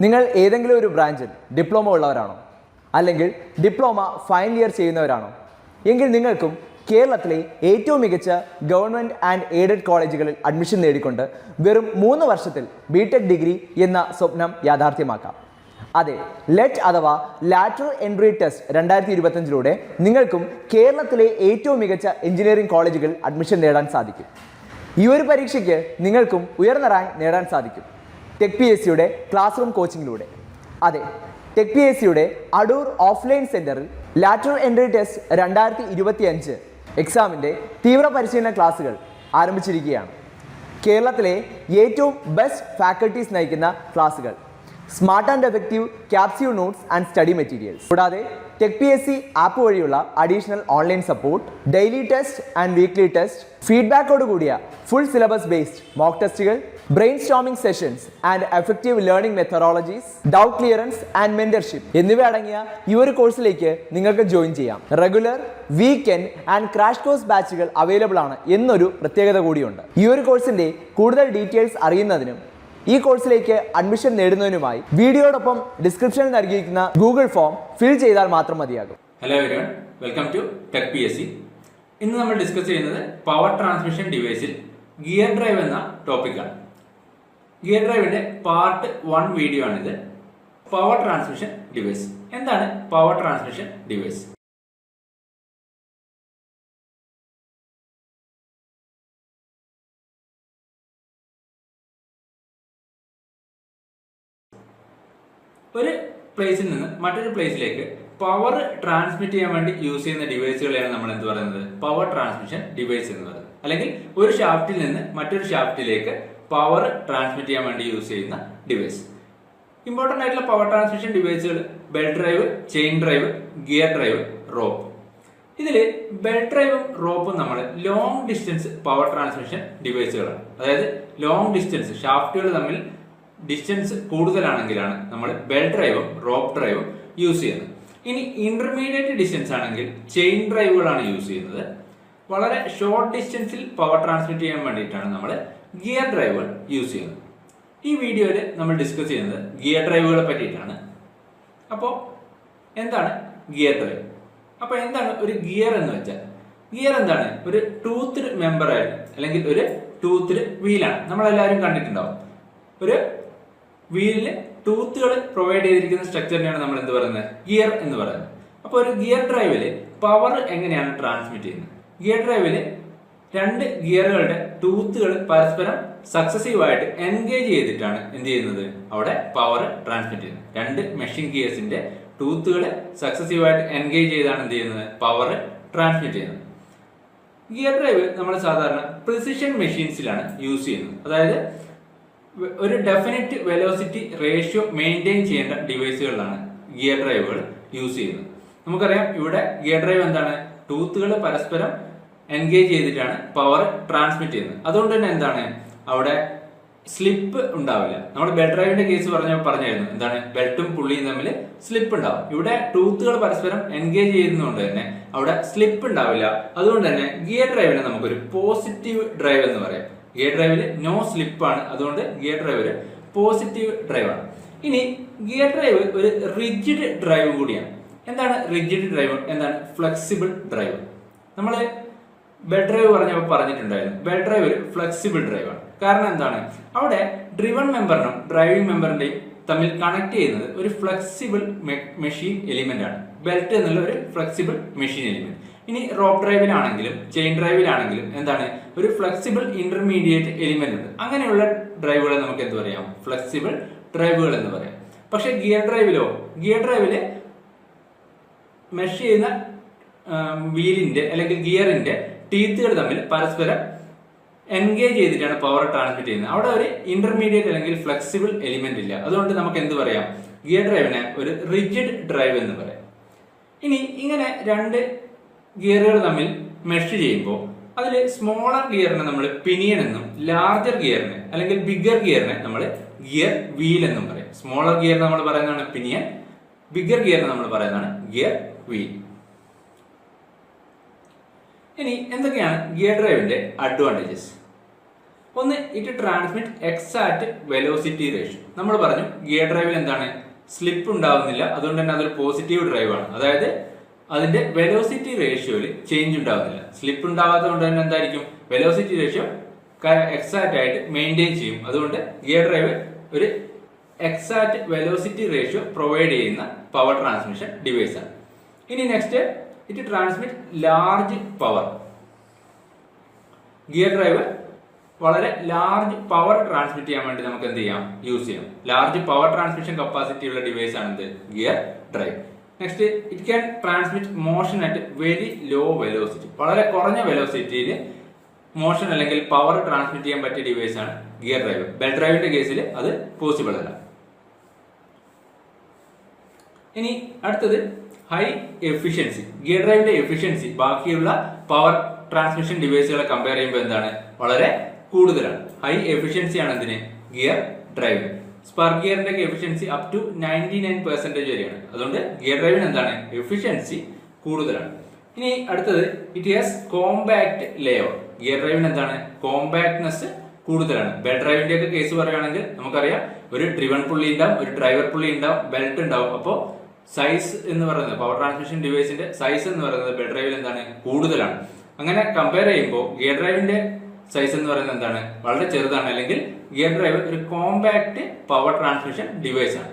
നിങ്ങൾ ഏതെങ്കിലും ഒരു ബ്രാഞ്ചിൽ ഡിപ്ലോമ ഉള്ളവരാണോ? അല്ലെങ്കിൽ ഡിപ്ലോമ ഫൈനൽ ഇയർ ചെയ്യുന്നവരാണോ? എങ്കിൽ നിങ്ങൾക്കും കേരളത്തിലെ ഏറ്റവും മികച്ച ഗവൺമെന്റ് ആൻഡ് എയ്ഡഡ് കോളേജുകളിൽ അഡ്മിഷൻ നേടിക്കൊണ്ട് വെറും മൂന്ന് വർഷത്തിൽ ബി ഡിഗ്രി എന്ന സ്വപ്നം യാഥാർത്ഥ്യമാക്കാം. അതെ ലെറ്റ് അഥവാ ലാറ്ററൽ എൻട്രി ടെസ്റ്റ് രണ്ടായിരത്തി ഇരുപത്തഞ്ചിലൂടെ നിങ്ങൾക്കും കേരളത്തിലെ ഏറ്റവും മികച്ച എഞ്ചിനീയറിംഗ് കോളേജുകളിൽ അഡ്മിഷൻ നേടാൻ സാധിക്കും. ഈ ഒരു പരീക്ഷയ്ക്ക് നിങ്ങൾക്കും ഉയർന്ന റാങ്ക് നേടാൻ സാധിക്കും. ടെക് പി എസ് സിയുടെ ക്ലാസ് റൂം കോച്ചിങ്ങിലൂടെ അതെ ടെക് പി എസ് സിയുടെ അടൂർ ഓഫ്ലൈൻ സെന്ററിൽ ലാറ്ററൽ എൻട്രി ടെസ്റ്റ് രണ്ടായിരത്തി ഇരുപത്തി അഞ്ച് എക്സാമിന്റെ തീവ്ര പരിശീലന ക്ലാസ്സുകൾ ആരംഭിച്ചിരിക്കുകയാണ്. കേരളത്തിലെ ഏറ്റവും ബെസ്റ്റ് ഫാക്കൽറ്റീസ് നയിക്കുന്ന ക്ലാസ്സുകൾ smart and effective capsule notes and study materials കൂടാതെ tech P S C app വഴിയുള്ള additional online support daily test and weekly test ഫീഡ്ബാക്കോട് കൂടിയ ഫുൾ സിലബസ് ബേസ്ഡ് മോക്ക് ടെസ്റ്റുകൾ brainstorming sessions and effective learning methodologies doubt clearance and mentorship എന്നിവ അടങ്ങിയ ഈ ഒരു കോഴ്സിലേക്ക് നിങ്ങൾക്ക് ജോയിൻ ചെയ്യാം. Regular weekend and crash course ബാച്ചുകൾ available ആണ് എന്നൊരു പ്രത്യേകത കൂടിയുണ്ട്. ഈ ഒരു കോഴ്സിന്റെ കൂടുതൽ ഡീറ്റെയിൽസ് അറിയുന്നതിനും ഈ കോഴ്സിലേക്ക് അഡ്മിഷൻ നേടുന്നതിനുമായി വീഡിയോടൊപ്പം ഡിസ്ക്രിപ്ഷനിൽ നൽകിയിരിക്കുന്ന ഗൂഗിൾ ഫോം ഫിൽ ചെയ്താൽ മാത്രം മതിയാകും. Hello everyone welcome to tech P S C ഇന്ന് നമ്മൾ ഡിസ്കസ് ചെയ്യുന്നത് പവർ ട്രാൻസ്മിഷൻ ഡിവൈസിൽ ഗിയർ ഡ്രൈവ് എന്ന ടോപ്പിക്കാണ് ഗിയർ ഡ്രൈവിന്റെ പാർട്ട് വൺ വീഡിയോ ആണിത്. Power transmission device. എന്താണ് പവർ ട്രാൻസ്മിഷൻ ഡിവൈസ്? ഒരു പ്ലേസിൽ നിന്ന് മറ്റൊരു പ്ലേസിലേക്ക് പവർ ട്രാൻസ്മിറ്റ് ചെയ്യാൻ വേണ്ടി യൂസ് ചെയ്യുന്ന ഡിവൈസുകളെയാണ് നമ്മൾ എന്ത് പറയുന്നത്? പവർ ട്രാൻസ്മിഷൻ ഡിവൈസ് എന്ന് പറയുന്നത്. അല്ലെങ്കിൽ ഒരു ഷാഫ്റ്റിൽ നിന്ന് മറ്റൊരു ഷാഫ്റ്റിലേക്ക് പവർ ട്രാൻസ്മിറ്റ് ചെയ്യാൻ വേണ്ടി യൂസ് ചെയ്യുന്ന ഡിവൈസ് ഇമ്പോർട്ടന്റ് ആയിട്ടുള്ള power transmission ഡിവൈസുകൾ belt drive chain drive gear drive rope ഇതിൽ ബെൽറ്റ് ഡ്രൈവും റോപ്പും നമ്മൾ ലോങ് ഡിസ്റ്റൻസ് പവർ ട്രാൻസ്മിഷൻ ഡിവൈസുകളാണ് അതായത് ലോങ് ഡിസ്റ്റൻസ് ഷാഫ്റ്റുകൾ തമ്മിൽ ഡിസ്റ്റൻസ് കൂടുതലാണെങ്കിലാണ് നമ്മൾ ബെൽറ്റ് ഡ്രൈവും റോപ്പ് ഡ്രൈവും യൂസ് ചെയ്യുന്നത്. ഇനി ഇന്റർമീഡിയറ്റ് ഡിസ്റ്റൻസ് ആണെങ്കിൽ ചെയിൻ ഡ്രൈവുകളാണ് യൂസ് ചെയ്യുന്നത്. വളരെ ഷോർട്ട് ഡിസ്റ്റൻസിൽ പവർ ട്രാൻസ്മിറ്റ് ചെയ്യാൻ വേണ്ടിയിട്ടാണ് നമ്മൾ ഗിയർ ഡ്രൈവുകൾ യൂസ് ചെയ്യുന്നത് ഈ വീഡിയോയിൽ നമ്മൾ ഡിസ്കസ് ചെയ്യുന്നത് ഗിയർ ഡ്രൈവുകളെ പറ്റിയിട്ടാണ്. അപ്പോൾ എന്താണ് ഗിയർ ഡ്രൈവ് അപ്പോൾ എന്താണ് ഒരു ഗിയർ എന്ന് വെച്ചാൽ? ഗിയർ എന്താണ്? ഒരു ടൂത്ത് മെമ്പർ അല്ലെങ്കിൽ ഒരു ടൂത്ത് വീലാണ്. നമ്മളെല്ലാവരും കണ്ടിട്ടുണ്ടാവും. ഒരു വീലിൽ ടൂത്തുകൾ പ്രൊവൈഡ് ചെയ്തിരിക്കുന്ന സ്ട്രക്ചറിനെയാണ് നമ്മൾ എന്ത് പറയുന്നത്? ഗിയർ എന്ന് പറയുന്നത്. അപ്പോൾ ഒരു ഗിയർ ഡ്രൈവിൽ പവർ എങ്ങനെയാണ് ട്രാൻസ്മിറ്റ് ചെയ്യുന്നത്? ഗിയർ ഡ്രൈവിൽ രണ്ട് ഗിയറുകളുടെ ടൂത്തുകൾ പരസ്പരം സക്സസീവ് ആയിട്ട് എൻഗേജ് ചെയ്തിട്ടാണ് എന്ത് ചെയ്യുന്നത്? അവിടെ പവർ ട്രാൻസ്മിറ്റ് ചെയ്യുന്നത്. രണ്ട് മെഷീൻ ഗിയേഴ്സിന്റെ ടൂത്തുകൾ സക്സസീവ് ആയിട്ട് എൻഗേജ് ചെയ്താണ് എന്ത് ചെയ്യുന്നത്? പവർ ട്രാൻസ്മിറ്റ് ചെയ്യുന്നത്. ഗിയർ ഡ്രൈവ് നമ്മൾ സാധാരണ പ്രിസിഷൻ മെഷീൻസിലാണ് യൂസ് ചെയ്യുന്നത്. അതായത് ഒരു ഡെഫിനറ്റ് വെലോസിറ്റി റേഷ്യോ മെയിന്റെയിൻ ചെയ്യേണ്ട ഡിവൈസുകളിലാണ് ഗിയർ ഡ്രൈവുകൾ യൂസ് ചെയ്യുന്നത്. നമുക്കറിയാം ഇവിടെ ഗിയർ ഡ്രൈവ് എന്താണ്? ടൂത്തുകൾ പരസ്പരം എൻഗേജ് ചെയ്തിട്ടാണ് പവർ ട്രാൻസ്മിറ്റ് ചെയ്യുന്നത്. അതുകൊണ്ട് തന്നെ എന്താണ്? അവിടെ സ്ലിപ്പ് ഉണ്ടാവില്ല. നമ്മൾ ബെഡ് ഡ്രൈവിന്റെ കേസ് പറഞ്ഞ പറഞ്ഞായിരുന്നു. എന്താണ്? ബെൽറ്റും പുള്ളിയും തമ്മിൽ സ്ലിപ്പ് ഉണ്ടാവും. ഇവിടെ ടൂത്തുകൾ പരസ്പരം എൻഗേജ് ചെയ്യുന്നതുകൊണ്ട് തന്നെ അവിടെ സ്ലിപ്പ് ഉണ്ടാവില്ല. അതുകൊണ്ട് തന്നെ ഗിയർ ഡ്രൈവിനെ നമുക്കൊരു പോസിറ്റീവ് ഡ്രൈവ് എന്ന് പറയാം. ഗിയർ ഡ്രൈവിൽ നോ സ്ലിപ്പാണ് അതുകൊണ്ട് ഗിയർ ഡ്രൈവ് ഒരു പോസിറ്റീവ് ഡ്രൈവാണ് ഇനി ഗിയർ ഡ്രൈവ് ഒരു റിജിഡ് ഡ്രൈവ് കൂടിയാണ്. എന്താണ് റിജിഡ് ഡ്രൈവ് എന്താണ്? ഫ്ലെക്സിബിൾ ഡ്രൈവ് നമ്മൾ ബെൽറ്റ് ഡ്രൈവ് പറഞ്ഞപ്പോൾ പറഞ്ഞിട്ടുണ്ടായിരുന്നു. ബെഡ് ഡ്രൈവ് ഒരു ഫ്ലെക്സിബിൾ ഡ്രൈവാണ് കാരണം എന്താണ്? അവിടെ ഡ്രിവൺ മെമ്പറിനും ഡ്രൈവിംഗ് മെമ്പറിന്റെയും തമ്മിൽ കണക്ട് ചെയ്യുന്നത് ഒരു ഫ്ലെക്സിബിൾ മെഷീൻ എലിമെന്റ് ആണ്. ബെൽറ്റ് എന്നുള്ള ഒരു ഫ്ലെക്സിബിൾ മെഷീൻ എലിമെന്റ് ഇനി റോപ്പ് ഡ്രൈവിലാണെങ്കിലും ചെയിൻ ഡ്രൈവിലാണെങ്കിലും എന്താണ്? ഒരു ഫ്ലെക്സിബിൾ ഇന്റർമീഡിയറ്റ് എലിമെന്റ് ഉണ്ട്. അങ്ങനെയുള്ള ഡ്രൈവുകളെ നമുക്ക് എന്ത് പറയാം? ഫ്ലെക്സിബിൾ ഡ്രൈവുകൾ എന്ന് പറയാം. പക്ഷെ ഗിയർ ഡ്രൈവിലോ ഗിയർ ഡ്രൈവിൽ മെഷ് ചെയ്യുന്ന വീലിന്റെ അല്ലെങ്കിൽ ഗിയറിന്റെ ടീത്തുകൾ തമ്മിൽ പരസ്പരം എൻഗേജ് ചെയ്തിട്ടാണ് പവർ ട്രാൻസ്മിറ്റ് ചെയ്യുന്നത്. അവിടെ ഒരു ഇന്റർമീഡിയറ്റ് അല്ലെങ്കിൽ ഫ്ലെക്സിബിൾ എലിമെന്റ് ഇല്ല. അതുകൊണ്ട് നമുക്ക് എന്ത് പറയാം? ഗിയർ ഡ്രൈവിനെ ഒരു റിജിഡ് ഡ്രൈവ് എന്ന് പറയാം. ഇനി ഇങ്ങനെ രണ്ട് ഗിയറുകൾ തമ്മിൽ മെഷ് ചെയ്യുമ്പോൾ അതിൽ സ്മോളർ ഗിയറിനെ നമ്മൾ പിനിയൻ എന്നും ലാർജർ ഗിയറിനെ അല്ലെങ്കിൽ ബിഗർ ഗിയറിനെ നമ്മൾ ഗിയർ വീൽ എന്നും പറയും. സ്മോളർ ഗിയറിനെ നമ്മൾ പറയുന്നതാണ് പിനിയൻ ബിഗർ ഗിയറിനെ നമ്മൾ പറയുന്നതാണ് ഗിയർ വീൽ ഇനി എന്തൊക്കെയാണ് ഗിയർ ഡ്രൈവിന്റെ അഡ്വാന്റേജസ് ഒന്ന് it transmit exact velocity ratio നമ്മൾ പറഞ്ഞു ഗിയർ ഡ്രൈവിൽ എന്താണ്? സ്ലിപ്പ് ഉണ്ടാവുന്നില്ല. അതുകൊണ്ട് തന്നെ അതൊരു പോസിറ്റീവ് ഡ്രൈവാണ് അതായത് അതിന്റെ വെലോസിറ്റി റേഷ്യോയിൽ ചേഞ്ച് ഉണ്ടാവുന്നില്ല. സ്ലിപ്പ് ഉണ്ടാവാത്തത് കൊണ്ട് തന്നെ എന്തായിരിക്കും? വെലോസിറ്റി റേഷ്യോ എക്സാക്റ്റ് ആയിട്ട് മെയിന്റെയിൻ ചെയ്യും. അതുകൊണ്ട് ഗിയർ ഡ്രൈവ് ഒരു എക്സാക്ട് വെലോസിറ്റി റേഷ്യോ പ്രൊവൈഡ് ചെയ്യുന്ന പവർ ട്രാൻസ്മിഷൻ ഡിവൈസാണ് ഇനി next it transmit large power gear drive വളരെ ലാർജ് പവർ ട്രാൻസ്മിറ്റ് ചെയ്യാൻ വേണ്ടി നമുക്ക് എന്ത് ചെയ്യാം? യൂസ് ചെയ്യാം. ലാർജ് പവർ ട്രാൻസ്മിഷൻ കപ്പാസിറ്റി ഉള്ള ഡിവൈസ് ആണ് gear drive next it can transmit motion at very low velocity വളരെ കുറഞ്ഞ വെലോസിറ്റിയിൽ മോഷൻ അല്ലെങ്കിൽ പവർ ട്രാൻസ്മിറ്റ് ചെയ്യാൻ പറ്റിയ ഡിവൈസ് ആണ് ഗിയർ ഡ്രൈവ് ബെൽ ഡ്രൈവിന്റെ കേസിൽ അത് പോസിബിൾ അല്ല. ഇനി അടുത്തത് ഹൈ എഫിഷ്യൻസി ഗിയർ ഡ്രൈവിന്റെ എഫിഷ്യൻസി ബാക്കിയുള്ള പവർ ട്രാൻസ്മിഷൻ ഡിവൈസുകളെ കമ്പയർ ചെയ്യുമ്പോൾ എന്താണ്? വളരെ കൂടുതലാണ്. ഹൈ എഫിഷ്യൻസി ആണ് എന്തിന്? Gear drive spark ഗിയറിന്റെ efficiency up to ninety nine percentage വരെയാണ്. അതുകൊണ്ട് ഗിയർ ഡ്രൈവിന് എന്താണ്? എഫിഷ്യൻസി കൂടുതലാണ്. ഇനി അടുത്തത് it has compact layout gear ഡ്രൈവിന് എന്താണ്? കോമ്പാക്ട്നെസ് കൂടുതലാണ്. ബെൽ ഡ്രൈവിന്റെ ഒക്കെ കേസ് പറയുകയാണെങ്കിൽ നമുക്കറിയാം ഒരു ഡ്രിവൺ പുള്ളി ഉണ്ടാവും ഒരു ഡ്രൈവർ പുള്ളി ഉണ്ടാവും ബെൽറ്റ് ഉണ്ടാവും. അപ്പോൾ സൈസ് എന്ന് പറയുന്നത് പവർ ട്രാൻസ്മിഷൻ ഡിവൈസിന്റെ സൈസ് എന്ന് പറയുന്നത് ബെഡ് ഡ്രൈവിൽ എന്താണ്? കൂടുതലാണ്. അങ്ങനെ കമ്പയർ ചെയ്യുമ്പോൾ ഗിയർ ഡ്രൈവിന്റെ സൈസ് എന്ന് പറയുന്നത് എന്താണ്? വളരെ ചെറുതാണ്. അല്ലെങ്കിൽ ഗിയർ ഡ്രൈവ് ഒരു കോമ്പാക്ട് പവർ ട്രാൻസ്മിഷൻ ഡിവൈസ് ആണ്.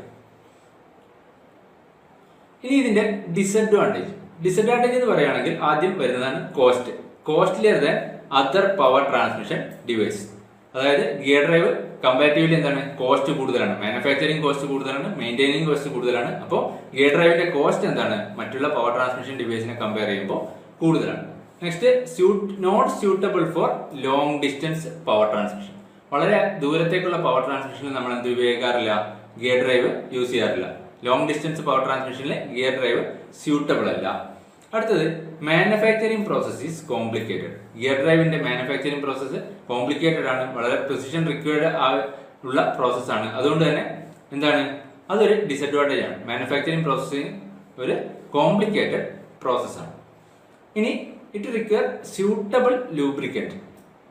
ഇനി ഇതിന്റെ ഡിസഡ്വാന്റേജ് ഡിസഡ്വാന്റേജ് എന്ന് പറയുകയാണെങ്കിൽ ആദ്യം വരുന്നതാണ് cost costlier than other power transmission device അതായത് ഗിയർ ഡ്രൈവ് കമ്പാരിറ്റീവ്ലി എന്താണ്? കോസ്റ്റ് കൂടുതലാണ്. മാനുഫാക്ചറിങ് കോസ്റ്റ് കൂടുതലാണ്. മെയിന്റെയിനിങ് കോസ്റ്റ് കൂടുതലാണ്. അപ്പോൾ ഗിയർ ഡ്രൈവിന്റെ കോസ്റ്റ് എന്താണ്? മറ്റുള്ള പവർ ട്രാൻസ്മിഷൻ ഡിവൈസിനെ കമ്പയർ ചെയ്യുമ്പോൾ കൂടുതലാണ്. Next suit not suitable for long distance power transmission വളരെ ദൂരത്തേക്കുള്ള പവർ ട്രാൻസ്മിഷനിൽ നമ്മൾ എന്ത് ഉപയോഗിക്കാറില്ല? ഗിയർ ഡ്രൈവ് യൂസ് ചെയ്യാറില്ല. ലോങ് ഡിസ്റ്റൻസ് പവർ ട്രാൻസ്മിഷനിൽ ഗിയർ ഡ്രൈവ് സ്യൂട്ടബിൾ അല്ല. അടുത്തത് manufacturing process is complicated gear ഡ്രൈവിന്റെ manufacturing process complicated ആണ്. വളരെ പ്രിസിഷൻ റിക്വയർഡ് ഉള്ള പ്രോസസ് ആണ്. അതുകൊണ്ട് തന്നെ എന്താണ്? അതൊരു ഡിസഡ്വാന്റേജ് ആണ്. മാനുഫാക്ചറിങ് പ്രോസസ്സിങ് ഒരു കോംപ്ലിക്കേറ്റഡ് പ്രോസസ്സാണ് ഇനി ഇറ്റ് റിക്വയർ സ്യൂട്ടബിൾ ലൂബ്രിക്കന്റ്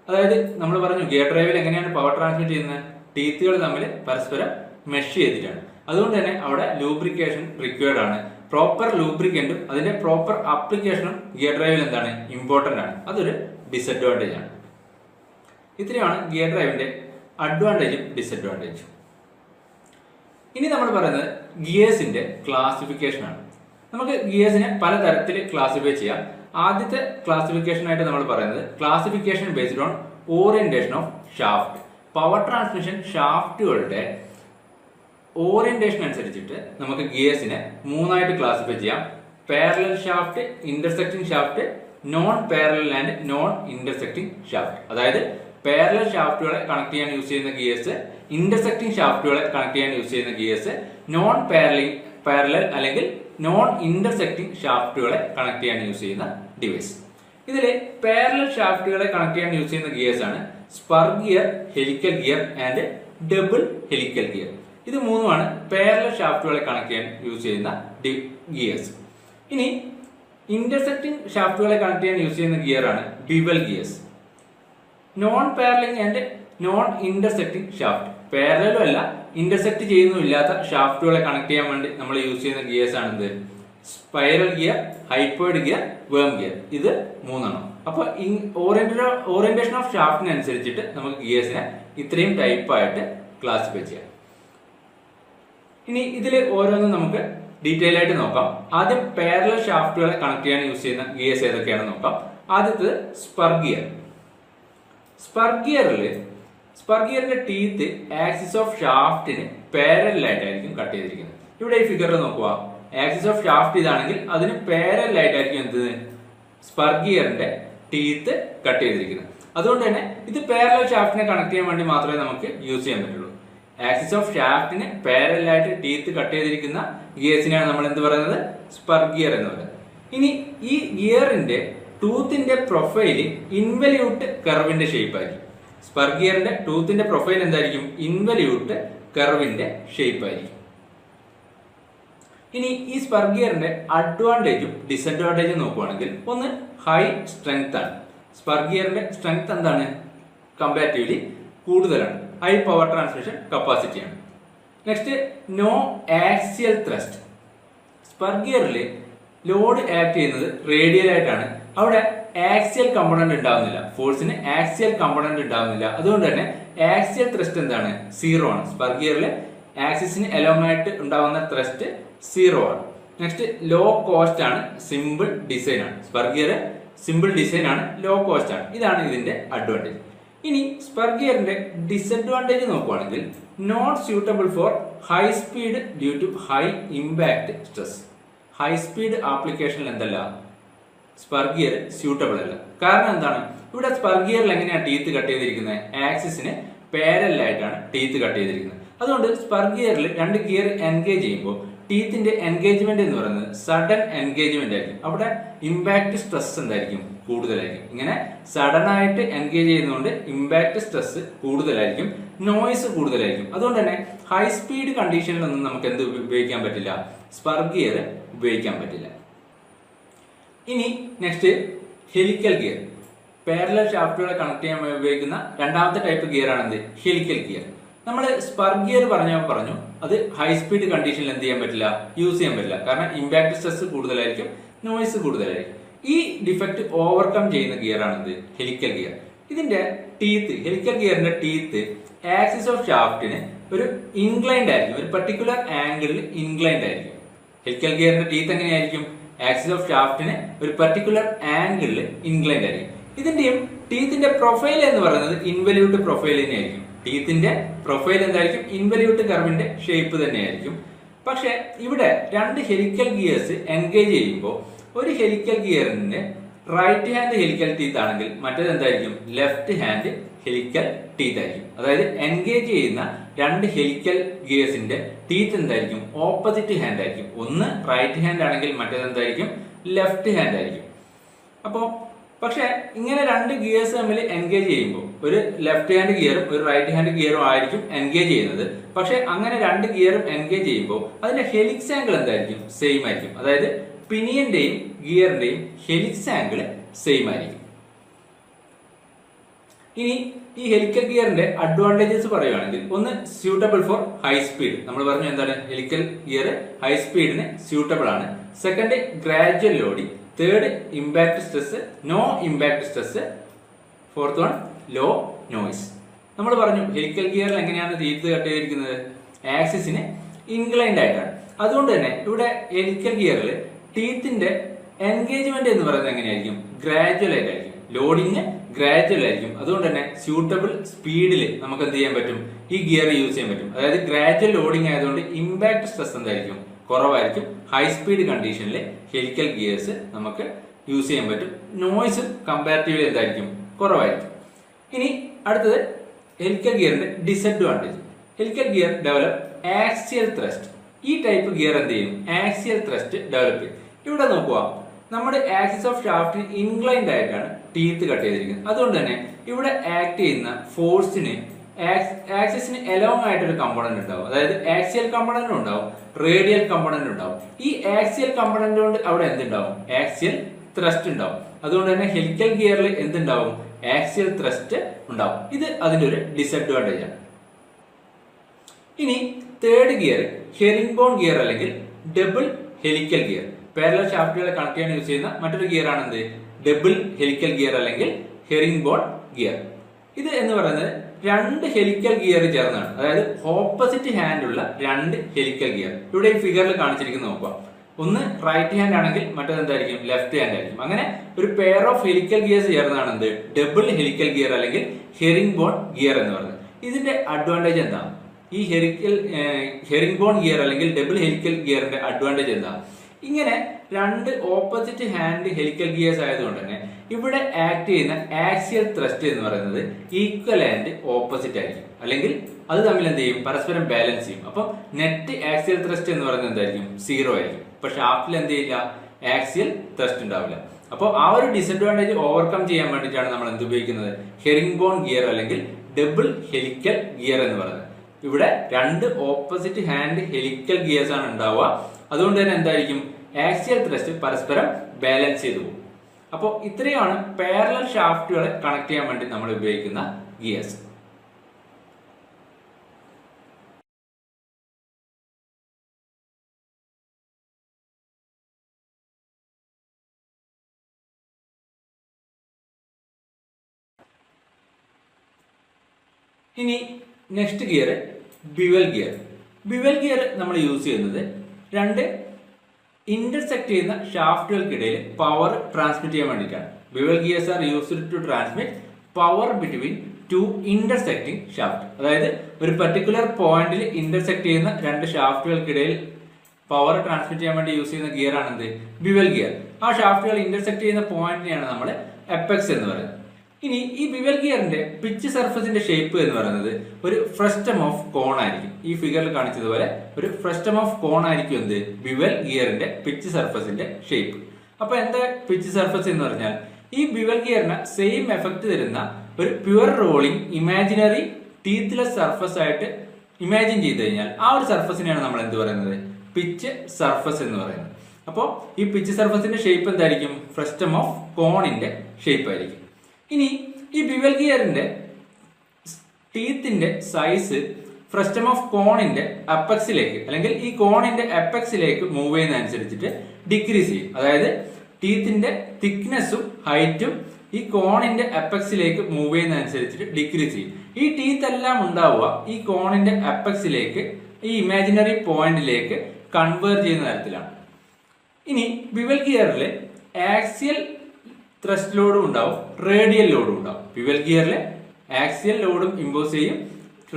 അതായത് നമ്മൾ പറഞ്ഞു ഗിയർ ഡ്രൈവിൽ എങ്ങനെയാണ് പവർ ട്രാൻസ്മിറ്റ് ചെയ്യുന്നത്? ടീത്തുകൾ തമ്മിൽ പരസ്പരം മെഷ് ചെയ്തിട്ടാണ്. അതുകൊണ്ട് തന്നെ അവിടെ ലൂബ്രിക്കേഷൻ റിക്വയർഡ് ആണ്. പ്രോപ്പർ ലൂബ്രിക്കന്റും അതിന്റെ പ്രോപ്പർ അപ്ലിക്കേഷനും ഗിയർ ഡ്രൈവിൽ എന്താണ്? ഇമ്പോർട്ടന്റ് ആണ്. അതൊരു ഡിസഡ്വാന്റേജ് ആണ്. ഇത്രയാണ് ഗിയർ ഡ്രൈവിന്റെ അഡ്വാന്റേജും ഡിസഡ്വാന്റേജും ഇനി നമ്മൾ പറയുന്നത് ഗിയേഴ്സിന്റെ ക്ലാസിഫിക്കേഷൻ ആണ്. നമുക്ക് ഗിയേഴ്സിനെ പല തരത്തിൽ ക്ലാസിഫൈ ചെയ്യാം. ആദ്യത്തെ ക്ലാസിഫിക്കേഷൻ ആയിട്ട് നമ്മൾ പറയുന്നത് classification based on orientation of shaft power transmission ഷാഫ്റ്റുകളുടെ orientation അനുസരിച്ചിട്ട് നമുക്ക് ഗിയേഴ്സിനെ മൂന്നായിട്ട് ക്ലാസിഫൈ ചെയ്യാം. Parallel shaft intersecting shaft non parallel and non intersecting shaft അതായത് പാരലൽ ഷാഫ്റ്റുകളെ കണക്ട് ചെയ്യാൻ യൂസ് ചെയ്യുന്ന ഗിയേഴ്സ് ഇന്റർസെക്റ്റിംഗ് ഷാഫ്റ്റുകളെ കണക്ട് ചെയ്യാൻ യൂസ് ചെയ്യുന്ന ഗിയേഴ്സ് നോൺ പാരലി പാരലൽ അല്ലെങ്കിൽ നോൺ ഇന്റർസെക്റ്റിംഗ് ഷാഫ്റ്റുകളെ കണക്ട് ചെയ്യാൻ യൂസ് ചെയ്യുന്ന ഡിവൈസ് ഇതിൽ പാരലൽ ഷാഫ്റ്റുകളെ കണക്ട് ചെയ്യാൻ യൂസ് ചെയ്യുന്ന ഗിയേഴ്സ് ആണ് spur gear helical gear and double helical gear ഇത് മൂന്നുമാണ് പാരലൽ ഷാഫ്റ്റുകളെ കണക്ട് ചെയ്യാൻ യൂസ് ചെയ്യുന്ന ഗിയേഴ്സ് ഇനി ഇന്റർസെക്റ്റിംഗ് ഷാഫ്റ്റുകളെ കണക്ട് ചെയ്യാൻ യൂസ് ചെയ്യുന്ന ഗിയർ ആണ് bevel gears non parallel and non intersecting shaft പാരലും അല്ല ഇന്റർസെക്ട് ചെയ്യുന്നുമില്ലാത്ത ഷാഫ്റ്റുകളെ കണക്ട് ചെയ്യാൻ വേണ്ടി നമ്മൾ യൂസ് ചെയ്യുന്ന ഗിയേഴ്സ് ആണ് എന്ത്? Spiral gear hypoid gear worm gear ഇത് മൂന്നെണ്ണം. അപ്പൊ ഓറിയന്റേഷൻ ഓഫ് ഷാഫ്റ്റിനനുസരിച്ചിട്ട് നമുക്ക് ഗിയേഴ്സിനെ ഇത്രയും ടൈപ്പായിട്ട് ക്ലാസിഫൈ ചെയ്യാം. ഇനി ഇതിൽ ഓരോന്നും നമുക്ക് ഡീറ്റെയിൽ ആയിട്ട് നോക്കാം. ആദ്യം പാരലൽ ഷാഫ്റ്റുകളെ കണക്ട് ചെയ്യാൻ യൂസ് ചെയ്യുന്ന ഗിയേഴ്സ് ഏതൊക്കെയാണെന്ന് നോക്കാം. ആദ്യത്തെ സ്പർ ഗിയർ സ്പർ ഗിയറിൽ സ്പർ ഗിയറിന്റെ ടീത്ത് ആക്സിസ് ഓഫ് ഷാഫ്റ്റിന് പാരലായിട്ടായിരിക്കും കട്ട് ചെയ്തിരിക്കുന്നത്. ഇവിടെ ഈ ഫിഗറിൽ നോക്കുക ആക്സിസ് ഓഫ് ഷാഫ്റ്റ് ഇതാണെങ്കിൽ അതിന് പാരലായിട്ടായിരിക്കും എന്ത്? സ്പർ ഗിയറിന്റെ ടീത്ത് കട്ട് ചെയ്തിരിക്കുന്നത്. അതുകൊണ്ട് തന്നെ ഇത് പാരലൽ ഷാഫ്റ്റിനെ കണക്ട് ചെയ്യാൻ വേണ്ടി മാത്രമേ നമുക്ക് യൂസ് ചെയ്യാൻ പറ്റുള്ളൂ. ആക്സിസ് ഓഫ് ഷാഫ്റ്റിന് പാരലായിട്ട് ടീത്ത് കട്ട് ചെയ്തിരിക്കുന്ന ഗിയേഴ്സിനെയാണ് നമ്മൾ എന്ത് പറയുന്നത്? സ്പർ ഗിയർ എന്ന് പറയുന്നത്. ഇനി ഈ ഗിയറിന്റെ ടൂത്തിന്റെ പ്രൊഫൈൽ ഇൻവല്യൂട്ട് കർവിന്റെ ഷേപ്പായിരിക്കും സ്പർ ഗിയറിന്റെ ടൂത്തിന്റെ പ്രൊഫൈൽ എന്തായിരിക്കും? ഇൻവല്യൂട്ട് കർവിന്റെ ഷേപ്പായിരിക്കും ഇനി ഈ സ്പർ ഗിയറിന്റെ അഡ്വാന്റേജും ഡിസഡ്വാന്റേജും നോക്കുവാണെങ്കിൽ ഒന്ന് ഹൈ സ്ട്രെങ്ത് ആണ്. സ്പർ ഗിയറിന്റെ സ്ട്രെങ്ത് എന്താണ്? കമ്പാരിറ്റീവ്ലി കൂടുതലാണ്. High power transmission കപ്പാസിറ്റിയാണ് next no axial thrust spur ഗിയറിൽ load act ചെയ്യുന്നത് റേഡിയൽ ആയിട്ടാണ്. അവിടെ ആക്സിയൽ കമ്പണന്റ് ഉണ്ടാവുന്നില്ല. ഫോഴ്സിന് ആക്സിയൽ കമ്പണന്റ് ഉണ്ടാവുന്നില്ല. അതുകൊണ്ട് തന്നെ ആക്സിയൽ ത്രസ്റ്റ് എന്താണ്? സീറോ ആണ്. സ്പർ ഗിയറിൽ ആക്സിസിന് എലോമായിട്ട് ഉണ്ടാവുന്ന ത്രസ്റ്റ് സീറോ ആണ്. നെക്സ്റ്റ് ലോ കോസ്റ്റ് ആണ്. സിമ്പിൾ ഡിസൈൻ ആണ്. സ്പർഗിയർ സിമ്പിൾ ഡിസൈൻ ആണ്. ലോ കോസ്റ്റ് ആണ്. ഇതാണ് ഇതിന്റെ അഡ്വാന്റേജ് ഇനി സ്പെർഗിയറിന്റെ ഡിസഡ്വാന്റേജ് നോക്കുവാണെങ്കിൽ not suitable for high speed due to high impact stress high speed ആപ്ലിക്കേഷനിൽ എന്തല്ല? സ്പർഗിയർ സ്യൂട്ടബിൾ അല്ല. കാരണം എന്താണ്? ഇവിടെ സ്പർഗിയറിൽ എങ്ങനെയാണ് ടീത്ത് കട്ട് ചെയ്തിരിക്കുന്നത് ആക്സിസിന് പാരലായിട്ടാണ് ടീത്ത് കട്ട് ചെയ്തിരിക്കുന്നത് അതുകൊണ്ട് സ്പർഗിയറിൽ രണ്ട് ഗിയർ എൻഗേജ് ചെയ്യുമ്പോൾ ടീത്തിന്റെ എൻഗേജ്മെന്റ് എന്ന് പറയുന്നത് സഡൻ എൻഗേജ്മെന്റ് ആയിരിക്കും. അവിടെ ഇമ്പാക്ട് സ്ട്രെസ് എന്തായിരിക്കും? കൂടുതലായിരിക്കും. ഇങ്ങനെ സഡൻ ആയിട്ട് എൻഗേജ് ചെയ്യുന്നതുകൊണ്ട് ഇമ്പാക്ട് സ്ട്രെസ് കൂടുതലായിരിക്കും നോയ്സ് കൂടുതലായിരിക്കും. അതുകൊണ്ട് തന്നെ ഹൈ സ്പീഡ് കണ്ടീഷനിലൊന്നും നമുക്ക് എന്ത് ഉപയോഗിക്കാൻ പറ്റില്ല. സ്പർഗിയർ ഉപയോഗിക്കാൻ പറ്റില്ല. ഇനി നെക്സ്റ്റ് ഹെലിക്കൽ ഗിയർ പാരലൽ ഷാഫ്റ്റുകളെ കണക്ട് ചെയ്യാൻ ഉപയോഗിക്കുന്ന രണ്ടാമത്തെ ടൈപ്പ് ഗിയർ ആണ് എന്ത് ഹെലിക്കൽ ഗിയർ നമ്മൾ സ്പർ ഗിയർ പറഞ്ഞ പറഞ്ഞു അത് ഹൈ സ്പീഡ് കണ്ടീഷനിൽ എന്ത് ചെയ്യാൻ പറ്റില്ല? യൂസ് ചെയ്യാൻ പറ്റില്ല. കാരണം ഇമ്പാക്ട് സ്ട്രെസ് കൂടുതലായിരിക്കും നോയ്സ് കൂടുതലായിരിക്കും. ഈ ഡിഫക്റ്റ് ഓവർകം ചെയ്യുന്ന ഗിയർ ആണ് എന്ത് ഹെലിക്കൽ ഗിയർ ഇതിന്റെ ടീത്ത് ഹെലിക്കൽ ഗിയറിന്റെ ടീത്ത് ആക്സിസ് ഓഫ് ഷാഫ്റ്റിന് ഒരു ഇൻക്ലൈൻഡ് ആയിരിക്കും. ഒരു പർട്ടിക്കുലർ ആംഗിളിൽ ഇൻക്ലൈൻഡ് ആയിരിക്കും. ഹെലിക്കൽ ഗിയറിന്റെ ടീത്ത് എങ്ങനെയായിരിക്കും? ആക്സിസ് ഓഫ് ഷാഫ്റ്റിന് ഒരു പർട്ടിക്കുലർ ആംഗിളിൽ ഇൻക്ലൈൻഡ് ആയിരിക്കും. ഇതിന്റെയും ടീത്തിന്റെ പ്രൊഫൈൽ എന്ന് പറയുന്നത് ഇൻവല്യൂട്ട് പ്രൊഫൈൽ തന്നെയായിരിക്കും. ടീത്തിന്റെ പ്രൊഫൈൽ എന്തായിരിക്കും? ഇൻവല്യൂട്ട് കർവിന്റെ ഷേപ്പ് തന്നെയായിരിക്കും. പക്ഷെ ഇവിടെ രണ്ട് ഹെലിക്കൽ ഗിയേഴ്സ് എൻഗേജ് ചെയ്യുമ്പോൾ ഒരു ഹെലിക്കൽ ഗിയറിന് റൈറ്റ് ഹാൻഡ് ഹെലിക്കൽ ടീത്ത് ആണെങ്കിൽ മറ്റേത് എന്തായിരിക്കും? ലെഫ്റ്റ് ഹാൻഡ് ഹെലിക്കൽ ടീത്ത് ആയിരിക്കും. അതായത് എൻഗേജ് ചെയ്യുന്ന രണ്ട് ഹെലിക്കൽ ഗിയേഴ്സിന്റെ ടീത്ത് എന്തായിരിക്കും? ഓപ്പോസിറ്റ് ഹാൻഡ് ആയിരിക്കും. ഒന്ന് റൈറ്റ് ഹാൻഡ് ആണെങ്കിൽ മറ്റേത് എന്തായിരിക്കും? ലെഫ്റ്റ് ഹാൻഡ് ആയിരിക്കും. അപ്പോൾ പക്ഷെ ഇങ്ങനെ രണ്ട് ഗിയേഴ്സ് തമ്മിൽ എൻഗേജ് ചെയ്യുമ്പോൾ ഒരു ലെഫ്റ്റ് ഹാൻഡ് ഗിയറും ഒരു റൈറ്റ് ഹാൻഡ് ഗിയറും ആയിരിക്കും എൻഗേജ് ചെയ്യുന്നത്. പക്ഷെ അങ്ങനെ രണ്ട് ഗിയറും എൻഗേജ് ചെയ്യുമ്പോൾ അതിന്റെ ഹെലിക്സ് ആംഗിൾ എന്തായിരിക്കും? സെയിം ആയിരിക്കും. അതായത് പിനിയന്റെയും ഗിയറിന്റെയും ഹെലിക്സ് ആംഗിൾ സെയിം ആയിരിക്കും. ഇനി ഈ ഹെലിക്കൽ ഗിയറിന്റെ അഡ്വാന്റേജസ് പറയുകയാണെങ്കിൽ ഒന്ന് സ്യൂട്ടബിൾ ഫോർ ഹൈ സ്പീഡ് നമ്മൾ പറഞ്ഞു എന്താണ്? ഹെലിക്കൽ ഗിയർ ഹൈ സ്പീഡിന് സ്യൂട്ടബിൾ ആണ്. Second gradual loading third impact stress no impact stress fourth one low noise നമ്മൾ പറഞ്ഞു ഹെലിക്കൽ ഗിയറിൽ എങ്ങനെയാണ് തീർത്ത് കട്ട് ചെയ്തിരിക്കുന്നത് ആക്സിസിന് ഇൻക്ലൈൻഡ് ആയിട്ടാണ്. അതുകൊണ്ട് തന്നെ ഇവിടെ ഹെലിക്കൽ ഗിയറിൽ ടീത്തിന്റെ എൻഗേജ്മെന്റ് എന്ന് പറയുന്നത് എങ്ങനെയായിരിക്കും? ഗ്രാജുവൽ ആയിട്ടായിരിക്കും. ലോഡിങ് ഗ്രാജുവൽ ആയിരിക്കും. അതുകൊണ്ട് തന്നെ സ്യൂട്ടബിൾ സ്പീഡിൽ നമുക്ക് എന്ത് ചെയ്യാൻ പറ്റും? ഈ ഗിയർ യൂസ് ചെയ്യാൻ പറ്റും. അതായത് ഗ്രാജുവൽ ലോഡിങ് ആയതുകൊണ്ട് ഇമ്പാക്ട് സ്ട്രെസ് എന്തായിരിക്കും? കുറവായിരിക്കും. ഹൈ സ്പീഡ് കണ്ടീഷനിൽ ഹെലിക്കൽ ഗിയേഴ്സ് നമുക്ക് യൂസ് ചെയ്യാൻ പറ്റും. നോയ്സ് കമ്പാരിറ്റീവ്ലി എന്തായിരിക്കും? കുറവായിരിക്കും. ഇനി അടുത്തത് helical ഗിയറിന്റെ disadvantage helical gear develop axial thrust ഈ ടൈപ്പ് ഗിയർ എന്ത് ചെയ്യും? ആക്സിയൽ ത്രസ്റ്റ് ഡെവലപ്പ് ചെയ്യും. ഇവിടെ നോക്കുക നമ്മുടെ ആക്സിസ് ഓഫ് ഷാഫ്റ്റിന് ഇൻക്ലൈൻഡ് ആയിട്ടാണ് ടീത്ത് കട്ട് ചെയ്തിരിക്കുന്നത്. അതുകൊണ്ട് തന്നെ ഇവിടെ ആക്ട് ചെയ്യുന്ന ഫോഴ്സിന് ആക്സിസിന് എലോങ് ആയിട്ടൊരു കമ്പോണന്റ് ഉണ്ടാവും. അതായത് ആക്സിയൽ കമ്പോണന്റ് ഉണ്ടാവും റേഡിയൽ കമ്പോണന്റ് ഉണ്ടാവും. ഈ ആക്സിയൽ കമ്പോണന്റ് കൊണ്ട് അവിടെ എന്തുണ്ടാവും? ആക്സിയൽ ത്രസ്റ്റ് ഉണ്ടാവും. അതുകൊണ്ട് തന്നെ ഹെലിക്കൽ ഗിയറിൽ എന്തുണ്ടാവും? ആക്സിയൽ ത്രസ്റ്റ് ഉണ്ടാവും. ഇത് അതിന്റെ ഒരു ഡിസഡ്വാന്റേജ് ആണ്. ഇനി third gear herring bone gear അല്ലെങ്കിൽ ഡബിൾ ഹെലിക്കൽ ഗിയർ പാരലൽ ഷാഫ്റ്റുകളെ കണക്ട് ചെയ്യാൻ യൂസ് ചെയ്യുന്ന മറ്റൊരു ഗിയർ ആണ് എന്ത് ഡബിൾ ഹെലിക്കൽ ഗിയർ അല്ലെങ്കിൽ ഹെറിംഗ് ബോൾ ഗിയർ ഇത് എന്ന് പറയുന്നത് രണ്ട് ഹെലിക്കൽ ഗിയർ ചേർന്നാണ്. അതായത് ഓപ്പോസിറ്റ് ഹാൻഡ് ഉള്ള രണ്ട് ഹെലിക്കൽ ഗിയർ ഇവിടെ ഈ ഫിഗറിൽ കാണിച്ചിരിക്കുന്ന നോക്കാം ഒന്ന് റൈറ്റ് ഹാൻഡ് ആണെങ്കിൽ മറ്റേത് എന്തായിരിക്കും? ലെഫ്റ്റ് ഹാൻഡ് ആയിരിക്കും. അങ്ങനെ ഒരു പെയർ ഓഫ് ഹെലിക്കൽ ഗിയർസ് ചേർന്നാണ് എന്ത്? ഡബിൾ ഹെലിക്കൽ ഗിയർ അല്ലെങ്കിൽ ഹെറിംഗ് ബോൺ ഗിയർ എന്ന് പറയുന്നത്. ഇതിന്റെ അഡ്വാന്റേജ് എന്താണ്? ഈ ഹെറിക്കൽ ഹെറിംഗ് ബോൺ ഗിയർ അല്ലെങ്കിൽ ഡബിൾ ഹെലിക്കൽ ഗിയറിന്റെ അഡ്വാന്റേജ് എന്താ ഇങ്ങനെ രണ്ട് ഓപ്പോസിറ്റ് ഹാൻഡ് ഹെലിക്കൽ ഗിയേഴ്സ് ആയതുകൊണ്ട് തന്നെ ഇവിടെ ആക്ട് ചെയ്യുന്ന ആക്സിയൽ ത്രസ്റ്റ് എന്ന് പറയുന്നത് ഈക്വൽ ആൻഡ് ഓപ്പോസിറ്റ് ആയിരിക്കും. അല്ലെങ്കിൽ അത് തമ്മിൽ എന്ത് ചെയ്യും? പരസ്പരം ബാലൻസ് ചെയ്യും. അപ്പം നെറ്റ് ആക്സിയൽ ത്രസ്റ്റ് എന്ന് പറയുന്നത് എന്തായിരിക്കും? സീറോ ആയിരിക്കും. ഇപ്പൊ ഷാഫ്റ്റിൽ എന്ത് ചെയ്യില്ല? ആക്സിയൽ ത്രസ്റ്റ് ഉണ്ടാവില്ല. അപ്പോൾ ആ ഒരു ഡിസഡ്വാന്റേജ് ഓവർകം ചെയ്യാൻ വേണ്ടിയിട്ടാണ് നമ്മൾ എന്ത് ഉപയോഗിക്കുന്നത്? ഹെറിംഗ് ബോൺ ഗിയർ അല്ലെങ്കിൽ ഡബിൾ ഹെലിക്കൽ ഗിയർ എന്ന് പറയുന്നത്. ഇവിടെ രണ്ട് ഓപ്പോസിറ്റ് ഹാൻഡ് ഹെലിക്കൽ ഗിയേഴ്സ് ആണ് ഉണ്ടാവുക. അതുകൊണ്ട് തന്നെ എന്തായിരിക്കും? ആക്സിയൽ ത്രസ്റ്റ് പരസ്പരം ബാലൻസ് ചെയ്തു പോകും. അപ്പോൾ ഇത്രയാണ് പാരലൽ ഷാഫ്റ്റുകളെ കണക്ട് ചെയ്യാൻ വേണ്ടി നമ്മൾ ഉപയോഗിക്കുന്ന ഗിയേഴ്സ് ഇനി next gear bevel gear bevel gear നമ്മൾ യൂസ് ചെയ്യുന്നത് രണ്ട് ഇന്റർസെക്ട് ചെയ്യുന്ന ഷാഫ്റ്റുകൾക്കിടയിൽ പവർ ട്രാൻസ്മിറ്റ് ചെയ്യാൻ വേണ്ടിയിട്ടാണ്. Bevel gears are used to transmit power between two intersecting shaft അതായത് ഒരു പെർട്ടിക്കുലർ പോയിന്റിൽ ഇന്റർസെക്ട് ചെയ്യുന്ന രണ്ട് ഷാഫ്റ്റുകൾക്കിടയിൽ പവർ ട്രാൻസ്മിറ്റ് ചെയ്യാൻ വേണ്ടി യൂസ് ചെയ്യുന്ന ഗിയർ ആണ് എന്ത് ബിവൽ ഗിയർ ആ ഷാഫ്റ്റുകൾ ഇന്റർസെക്ട് ചെയ്യുന്ന പോയിന്റിനെയാണ് നമ്മൾ എപ്പെക്സ് എന്ന് പറയുന്നത്. ഇനി ഈ ബിവൽ ഗിയറിന്റെ പിച്ച് സർഫസിന്റെ ഷേപ്പ് എന്ന് പറയുന്നത് ഒരു ഫ്രസ്റ്റം ഓഫ് കോൺ ആയിരിക്കും. ഈ ഫിഗറിൽ കാണിച്ചതുപോലെ ഒരു ഫ്രസ്റ്റം ഓഫ് കോൺ ആയിരിക്കും എന്ത്? ബിവൽ ഗിയറിന്റെ പിച്ച് സർഫസിന്റെ ഷേപ്പ് അപ്പൊ എന്താ പിച്ച് സർഫസ് എന്ന് പറഞ്ഞാൽ ഈ ബിവൽ ഗിയറിന് സെയിം എഫക്ട് തരുന്ന ഒരു pure rolling imaginary teethless surface ആയിട്ട് ഇമാജിൻ ചെയ്ത് കഴിഞ്ഞാൽ ആ ഒരു സർഫസിനെയാണ് നമ്മൾ എന്ത് പറയുന്നത്? പിച്ച് സർഫസ് എന്ന് പറയുന്നത്. അപ്പോൾ ഈ പിച്ച് സർഫസിന്റെ ഷേപ്പ് എന്തായിരിക്കും? ഫ്രസ്റ്റം ഓഫ് കോണിന്റെ ഷേപ്പ് ആയിരിക്കും. ഇനി ഈ ബിവൽ ഗിയറിന്റെ ടീത്തിന്റെ സൈസ് ഫ്രസ്റ്റം ഓഫ് കോണിന്റെ അപ്പക്സിലേക്ക് അല്ലെങ്കിൽ ഈ കോണിന്റെ അപ്പക്സിലേക്ക് മൂവ് ചെയ്യുന്ന അനുസരിച്ചിട്ട് ഡിക്രീസ് ചെയ്യും. അതായത് ടീത്തിന്റെ തിക്നെസ്സും ഹൈറ്റും ഈ കോണിന്റെ അപ്പക്സിലേക്ക് മൂവ് ചെയ്യുന്ന അനുസരിച്ചിട്ട് ഡിക്രീസ് ചെയ്യും. ഈ ടീത്ത് എല്ലാം ഉണ്ടാവുക ഈ കോണിന്റെ അപ്പക്സിലേക്ക് ഈ ഇമാജിനറി പോയിന്റിലേക്ക് കൺവേർട്ട് ചെയ്യുന്ന തരത്തിലാണ്. ഇനി ബിവൽ ഗിയറിൽ ആക്സിയൽ ത്രസ്റ്റ് ലോഡും ഉണ്ടാവും റേഡിയൽ ലോഡും ഉണ്ടാവും. പിവൽ ഗിയറിൽ ആക്സിയൽ ലോഡും ഇമ്പോസ് ചെയ്യും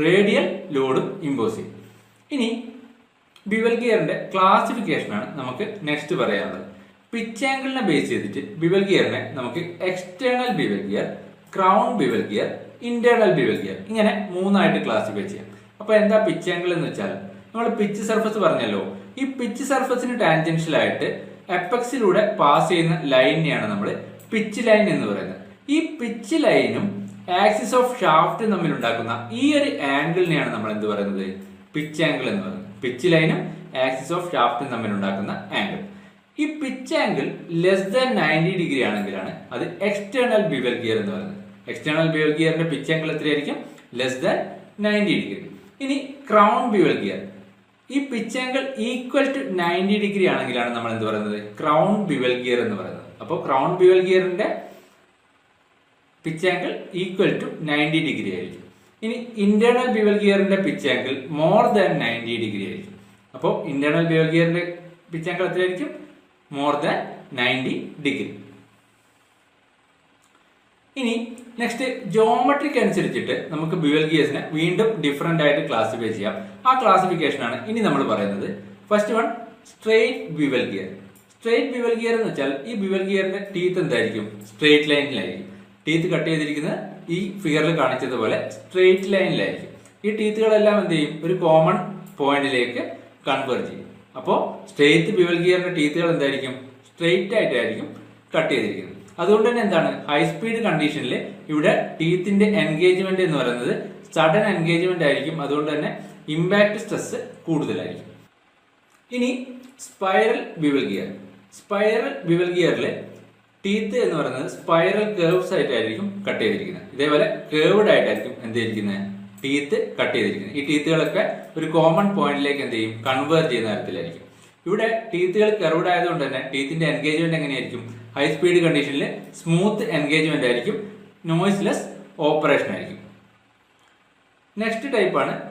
റേഡിയൽ ലോഡും ഇമ്പോസ് ചെയ്യും. ഇനി ബിവൽ ഗിയറിന്റെ ക്ലാസിഫിക്കേഷനാണ് നമുക്ക് നെക്സ്റ്റ് പറയാനുള്ളത്. പിച്ച് ആംഗിളിനെ ബേസ് ചെയ്തിട്ട് ബിവൽ ഗിയറിനെ നമുക്ക് external bevel gear crown bevel gear internal bevel gear ഇങ്ങനെ മൂന്നായിട്ട് ക്ലാസിഫൈ ചെയ്യാം. അപ്പൊ എന്താ പിച്ച് ആംഗിൾ എന്ന് വെച്ചാൽ നമ്മൾ പിച്ച് സർഫസ് പറഞ്ഞല്ലോ. ഈ പിച്ച് സർഫസിന് ടാൻജൻഷ്യൽ ആയിട്ട് എപ്പക്സിലൂടെ പാസ് ചെയ്യുന്ന ലൈനിനെയാണ് നമ്മൾ പിച്ച് ലൈൻ എന്ന് പറയുന്നത്. ഈ പിച്ച് ലൈനും ആക്സിസ് ഓഫ് ഷാഫ്റ്റ് തമ്മിൽ ഉണ്ടാക്കുന്ന ഈ ഒരു ആംഗിളിനെയാണ് നമ്മൾ എന്ത് പറയുന്നത്? പിച്ച് ആംഗിൾ എന്ന് പറയുന്നത്. പിച്ച് ലൈനും ആക്സിസ് ഓഫ് ഷാഫ്റ്റും തമ്മിൽ ഉണ്ടാക്കുന്ന ആംഗിൾ ഈ pitch angle less than ninety degree ആണെങ്കിലാണ് അത് എക്സ്റ്റേണൽ ബിവൽ ഗിയർ എന്ന് പറയുന്നത്. എക്സ്റ്റേണൽ ബിവൽ ഗിയറിന്റെ പിച്ച് ആംഗിൾ എത്രയായിരിക്കും? ലെസ് ദാൻ നയന്റി ഡിഗ്രി ഇനി ക്രൗൺ ബിവൽ ഗിയർ ഈ pitch angle equal to ninety degree ആണെങ്കിലാണ് നമ്മൾ എന്ത് പറയുന്നത്? ക്രൗൺ ബിവൽ ഗിയർ എന്ന് പറയുന്നത്. അപ്പോൾ crown bevel ഗിയറിന്റെ pitch angle equal to ninety degree ആയിരിക്കും. ഇനി internal bevel ഗിയറിന്റെ pitch angle more than ninety degree ആയിരിക്കും. അപ്പോൾ ഇന്റേണൽ ബിവൽ ഗിയറിന്റെ പിച്ച് ആംഗിൾ എത്രയായിരിക്കും? മോർ ദാൻ നയന്റി ഡിഗ്രി ഇനി നെക്സ്റ്റ് ജോമെട്രിക് അനുസരിച്ചിട്ട് നമുക്ക് ബിവൽ ഗിയേഴ്സിനെ വീണ്ടും ഡിഫറെന്റ് ആയിട്ട് ക്ലാസിഫൈ ചെയ്യാം. ആ ക്ലാസിഫിക്കേഷനാണ് ഇനി നമ്മൾ പറയുന്നത്. First one straight bevel gear straight bevel gear എന്ന് വെച്ചാൽ ഈ ബിവൽ ഗിയറിന്റെ ടീത്ത് എന്തായിരിക്കും? സ്ട്രെയിറ്റ് ലൈനിലായിരിക്കും ടീത്ത് കട്ട് ചെയ്തിരിക്കുന്നത് ഈ ഫിഗറിൽ കാണിച്ചതുപോലെ സ്ട്രെയിറ്റ് ലൈനിലായിരിക്കും ഈ ടീത്തുകളെല്ലാം എന്ത് ചെയ്യും? ഒരു കോമൺ പോയിന്റിലേക്ക് കൺവേർട്ട് ചെയ്യും. അപ്പോൾ സ്ട്രെയിറ്റ് ബിവൽ ഗിയറിന്റെ ടീത്തുകൾ എന്തായിരിക്കും? സ്ട്രെയിറ്റ് ആയിട്ടായിരിക്കും കട്ട് ചെയ്തിരിക്കുന്നത്. അതുകൊണ്ട് തന്നെ എന്താണ്? ഹൈ സ്പീഡ് കണ്ടീഷനിൽ ഇവിടെ ടീത്തിന്റെ എൻഗേജ്മെന്റ് എന്ന് പറയുന്നത് സഡൻ എൻഗേജ്മെന്റ് ആയിരിക്കും. അതുകൊണ്ട് തന്നെ ഇമ്പാക്ട് സ്ട്രെസ് കൂടുതലായിരിക്കും. ഇനി spiral bevel gear spiral bevel ഗിയറിലെ teeth എന്ന് പറയുന്നത് സ്പൈറൽ കേർവ്സ് ആയിട്ടായിരിക്കും കട്ട് ചെയ്തിരിക്കുന്നത്. ഇതേപോലെ കേർവ്ഡ് ആയിട്ടായിരിക്കും എന്ത് ചെയ്തിരിക്കുന്നത്? ടീത്ത് കട്ട് ചെയ്തിരിക്കുന്നത്. ഈ ടീത്തുകളൊക്കെ ഒരു കോമൺ പോയിന്റിലേക്ക് എന്ത് ചെയ്യും? കൺവേർട്ട് ചെയ്യുന്ന തരത്തിലായിരിക്കും. ഇവിടെ ടീത്തുകൾ കർവ്ഡ് ആയതുകൊണ്ട് തന്നെ ടീത്തിന്റെ എൻഗേജ്മെന്റ് എങ്ങനെയായിരിക്കും? ഹൈ സ്പീഡ് കണ്ടീഷനിൽ സ്മൂത്ത് എൻഗേജ്മെന്റ് ആയിരിക്കും. നോയ്സ്ലെസ് ഓപ്പറേഷൻ ആയിരിക്കും. നെക്സ്റ്റ് ടൈപ്പാണ്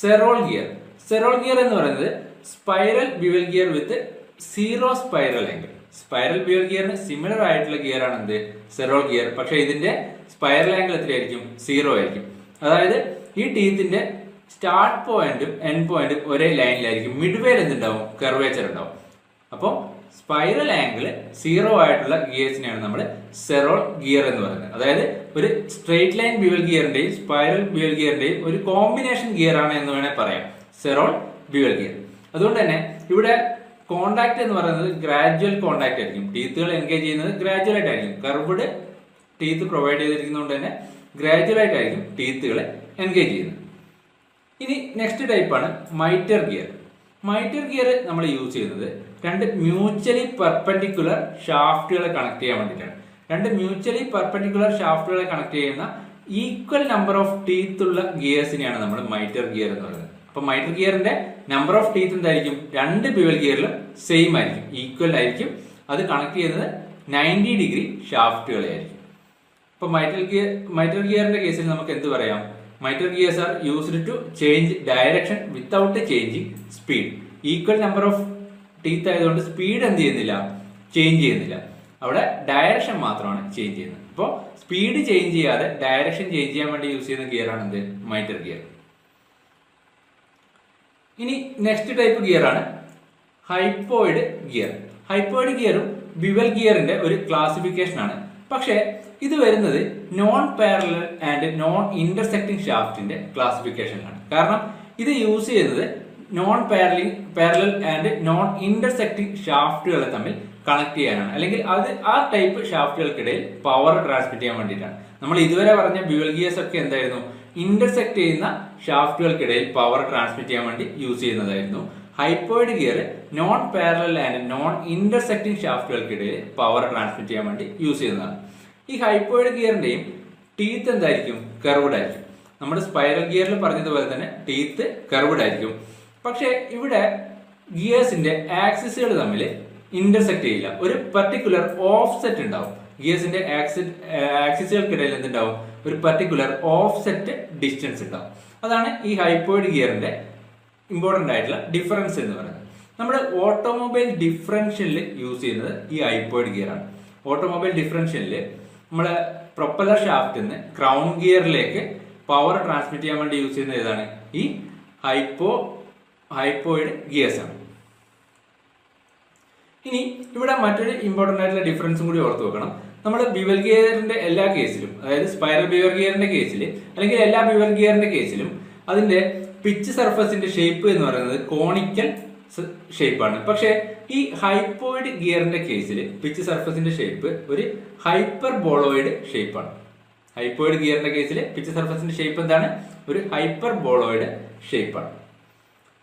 സെറോൾ ഗിയർ സെറോൾ ഗിയർ എന്ന് പറയുന്നത് spiral bevel gear with zero spiral angle spiral bevel ഗിയറിന് similar ആയിട്ടുള്ള ഗിയർ ആണ് എന്ത്? സെറോൾ ഗിയർ പക്ഷെ ഇതിന്റെ സ്പൈറൽ ആംഗിൾ എത്രയായിരിക്കും? സീറോ ആയിരിക്കും. അതായത് ഈ ടീത്തിന്റെ സ്റ്റാർട്ട് പോയിന്റും എൻഡ് പോയിന്റും ഒരേ ലൈനിലായിരിക്കും മിഡ് വേൽ എന്തുണ്ടാവും? കർവേച്ചർ ഉണ്ടാവും. അപ്പോൾ സ്പൈറൽ ആംഗിൾ സീറോ ആയിട്ടുള്ള ഗിയേഴ്സിനെയാണ് നമ്മൾ സെറോൾ ഗിയർ എന്ന് പറയുന്നത്. അതായത് ഒരു സ്ട്രെയിറ്റ് ലൈൻ ബിവൽ ഗിയറിന്റെയും സ്പൈറൽ ബിവൽ ഗിയറിന്റെയും ഒരു കോമ്പിനേഷൻ ഗിയർ ആണ് എന്ന് വേണേൽ പറയാം. സെറോൾ ബിവൽ ഗിയർ അതുകൊണ്ട് തന്നെ ഇവിടെ കോണ്ടാക്ട് എന്ന് പറയുന്നത് ഗ്രാജുവൽ കോണ്ടാക്ട് ആയിരിക്കും. ടീത്തുകൾ എൻഗേജ് ചെയ്യുന്നത് ഗ്രാജുവൽ ആയിട്ടായിരിക്കും. കർവ്ഡ് ടീത്ത് പ്രൊവൈഡ് ചെയ്തിരിക്കുന്നതുകൊണ്ട് തന്നെ ഗ്രാജുവൽ ആയിട്ടായിരിക്കും ടീത്തുകളെ എൻഗേജ് ചെയ്യുന്നത്. ഇനി നെക്സ്റ്റ് ടൈപ്പാണ് മൈറ്റർ ഗിയർ മൈറ്റർ ഗിയർ നമ്മൾ യൂസ് ചെയ്യുന്നത് രണ്ട് മ്യൂച്വലി പെർപെൻഡിക്കുലർ ഷാഫ്റ്റുകളെ കണക്ട് ചെയ്യാൻ വേണ്ടിയിട്ടാണ്. രണ്ട് മ്യൂച്വലി പെർപെൻഡിക്കുലർ ഷാഫ്റ്റുകളെ കണക്ട് ചെയ്യുന്ന ഈക്വൽ നമ്പർ ഓഫ് ടീത്തുള്ള ഗിയേഴ്സിനെയാണ് നമ്മൾ മൈറ്റർ ഗിയർ എന്ന് പറയുന്നത്. അപ്പൊ മൈറ്റർ ഗിയറിന്റെ നമ്പർ ഓഫ് ടീത്ത് എന്തായിരിക്കും? രണ്ട് ബിവൽ ഗിയറിലും സെയിം ആയിരിക്കും. ഈക്വൽ ആയിരിക്കും. അത് കണക്ട് ചെയ്യുന്നത് നയന്റി ഡിഗ്രി ഷാഫ്റ്റുകളെ ആയിരിക്കും. ഇപ്പൊ ഗിയർ മൈറ്റൽ ഗിയറിന്റെ കേസിൽ നമുക്ക് എന്ത് പറയാം? Mitre gears are used to change direction without changing speed equal number of teeth ആയതുകൊണ്ട് സ്പീഡ് എന്ത് ചെയ്യുന്നില്ല? ചേഞ്ച് ചെയ്യുന്നില്ല. അവിടെ ഡയറക്ഷൻ മാത്രമാണ് ചേഞ്ച് ചെയ്യുന്നത്. അപ്പോൾ സ്പീഡ് ചേഞ്ച് ചെയ്യാതെ ഡയറക്ഷൻ ചേഞ്ച് ചെയ്യാൻ വേണ്ടി യൂസ് ചെയ്യുന്ന ഗിയറാണ് എന്ത്? Miter gear. ഇനി നെക്സ്റ്റ് ടൈപ്പ് ഗിയർ ആണ് ഹൈപ്പോയിഡ് ഗിയർ ഹൈപ്പോയിഡ് ഗിയറും ബിവൽ ഗിയറിന്റെ ഒരു ക്ലാസിഫിക്കേഷൻ ആണ്. പക്ഷേ ഇത് വരുന്നത് non parallel and non intersecting ഷാഫ്റ്റിന്റെ ക്ലാസിഫിക്കേഷനിലാണ് കാരണം ഇത് യൂസ് ചെയ്യുന്നത് non parallel parallel and non intersecting ഷാഫ്റ്റുകളെ തമ്മിൽ കണക്ട് ചെയ്യാനാണ്. അല്ലെങ്കിൽ അത് ആ ടൈപ്പ് ഷാഫ്റ്റുകൾക്കിടയിൽ പവർ ട്രാൻസ്മിറ്റ് ചെയ്യാൻ വേണ്ടിയിട്ടാണ്. നമ്മൾ ഇതുവരെ പറഞ്ഞ ബിവൽ ഗിയേഴ്സ് ഒക്കെ എന്തായിരുന്നു? ഇന്റർസെക്ട് ചെയ്യുന്ന ഷാഫ്റ്റുകൾക്കിടയിൽ പവർ ട്രാൻസ്മിറ്റ് ചെയ്യാൻ വേണ്ടി use ചെയ്യുന്നതായിരുന്നു. Hypoid gear non parallel and non intersecting ഷാഫ്റ്റുകൾക്കിടയിൽ power transmit ചെയ്യാൻ വേണ്ടി യൂസ് ചെയ്യുന്നതാണ്. ഈ ഹൈപ്പോയിഡ് ഗിയറിന്റെയും ടീത്ത് എന്തായിരിക്കും? കർവ്ഡ് ആയിരിക്കും. നമ്മുടെ സ്പൈറൽ ഗിയറിൽ പറഞ്ഞതുപോലെ തന്നെ ടീത്ത് കർവ്ഡ് ആയിരിക്കും. പക്ഷേ ഇവിടെ ഗിയേഴ്സിന്റെ ആക്സിസുകൾ തമ്മിൽ ഇന്റർസെക്ട് ചെയ്യില്ല. ഒരു പർട്ടിക്കുലർ ഓഫ്സെറ്റ് ഉണ്ടാവും. ഗിയേഴ്സിന്റെ ആക്സിസുകൾക്കിടയിൽ എന്തുണ്ടാവും? ഒരു പർട്ടിക്കുലർ ഓഫ്സെറ്റ് ഡിസ്റ്റൻസ് ഉണ്ടാവും. അതാണ് ഈ ഹൈപ്പോയിഡ് ഗിയറിന്റെ ഇമ്പോർട്ടന്റ് ആയിട്ടുള്ള ഡിഫറൻസ് എന്ന് പറയുന്നത്. നമ്മുടെ ഓട്ടോമൊബൈൽ ഡിഫറൻഷ്യലിൽ യൂസ് ചെയ്യുന്നത് ഈ ഹൈപ്പോയിഡ് ഗിയറാണ് ഓട്ടോമൊബൈൽ ഡിഫറൻഷ്യലിൽ നമ്മൾ പ്രൊപ്പലർ ഷാഫ്റ്റിൽ നിന്ന് ക്രൗൺ ഗിയറിലേക്ക് പവർ ട്രാൻസ്മിറ്റ് ചെയ്യാൻ വേണ്ടി യൂസ് ചെയ്യുന്നത് ഏതാണ്? ഈ ഹൈപ്പോ ഹൈപ്പോയിഡ് ഗിയേഴ്സ് ആണ്. ഇനി ഇവിടെ മറ്റൊരു ഇമ്പോർട്ടന്റ് ആയിട്ടുള്ള ഡിഫറൻസും കൂടി ഓർത്ത് വെക്കണം. നമ്മൾ ബിവൽ ഗിയറിന്റെ എല്ലാ കേസിലും അതായത് സ്പൈറൽ ബിവർ ഗിയറിന്റെ കേസിൽ അല്ലെങ്കിൽ എല്ലാ ബിവൽ ഗിയറിന്റെ കേസിലും അതിന്റെ പിച്ച് സർഫസിന്റെ ഷേപ്പ് എന്ന് പറയുന്നത് കോണിക്കൽ ഷേപ്പാണ് പക്ഷേ ഈ ഹൈപ്പോയിഡ് ഗിയറിന്റെ കേസിൽ പിച്ച് സർഫസിന്റെ ഷേപ്പ് ഒരു ഹൈപ്പർ ബോളോയിഡ് ഷേപ്പാണ് ഹൈപ്പോയിഡ് ഗിയറിന്റെ കേസിൽ പിച്ച് സർഫസിന്റെ ഷേപ്പ് എന്താണ്? ഒരു ഹൈപ്പർ ബോളോയിഡ് ഷേപ്പാണ്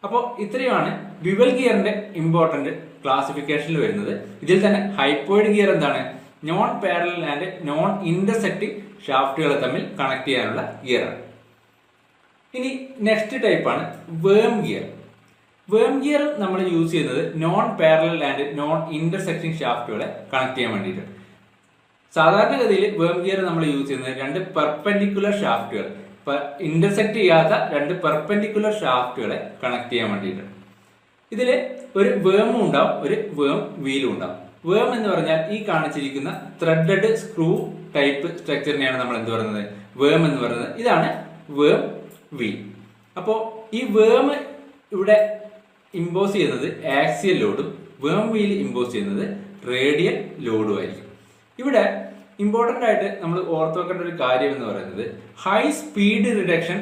അപ്പോൾ ഇത്രയുമാണ് ബിവൽ ഗിയറിന്റെ ഇമ്പോർട്ടന്റ് ക്ലാസിഫിക്കേഷനിൽ വരുന്നത്. ഇതിൽ തന്നെ ഹൈപ്പോയിഡ് ഗിയർ എന്താണ്? Non parallel and non intersecting ഷാഫ്റ്റുകളെ തമ്മിൽ കണക്ട് ചെയ്യാനുള്ള ഗിയറാണ് ഇനി നെക്സ്റ്റ് ടൈപ്പാണ് വേം ഗിയർ വേം ഗിയർ നമ്മൾ യൂസ് ചെയ്യുന്നത് non parallel and non intersecting ഷാഫ്റ്റുകളെ connect ചെയ്യാൻ വേണ്ടിയിട്ട്. സാധാരണഗതിയിൽ വേം ഗിയർ നമ്മൾ യൂസ് ചെയ്യുന്നത് രണ്ട് പെർപെൻഡിക്കുലർ ഷാഫ്റ്റുകൾ ഇന്റർസെക്ട് ചെയ്യാത്ത രണ്ട് പെർപെൻഡിക്കുലർ ഷാഫ്റ്റുകളെ കണക്ട് ചെയ്യാൻ വേണ്ടിയിട്ട്. ഇതിൽ ഒരു വേമും ഉണ്ടാവും ഒരു വേം വീലും ഉണ്ടാവും. വേം എന്ന് പറഞ്ഞാൽ ഈ കാണിച്ചിരിക്കുന്ന ത്രെഡഡ് സ്ക്രൂ ടൈപ്പ് സ്ട്രക്ചറിനെയാണ് നമ്മൾ എന്ത് പറയുന്നത്? വേം എന്ന് പറയുന്നത്. ഇതാണ് വേം വീൽ അപ്പോൾ ഈ വേം ഇവിടെ ഇമ്പോസ് ചെയ്യുന്നത് ആക്സിയൽ ലോഡും വേം വീൽ ഇമ്പോസ് ചെയ്യുന്നത് റേഡിയൽ ലോഡും ആയിരിക്കും. ഇവിടെ ഇമ്പോർട്ടന്റ് ആയിട്ട് നമ്മൾ ഓർത്ത് വെക്കേണ്ട ഒരു കാര്യം എന്ന് പറയുന്നത് ഹൈ സ്പീഡ് റിഡക്ഷൻ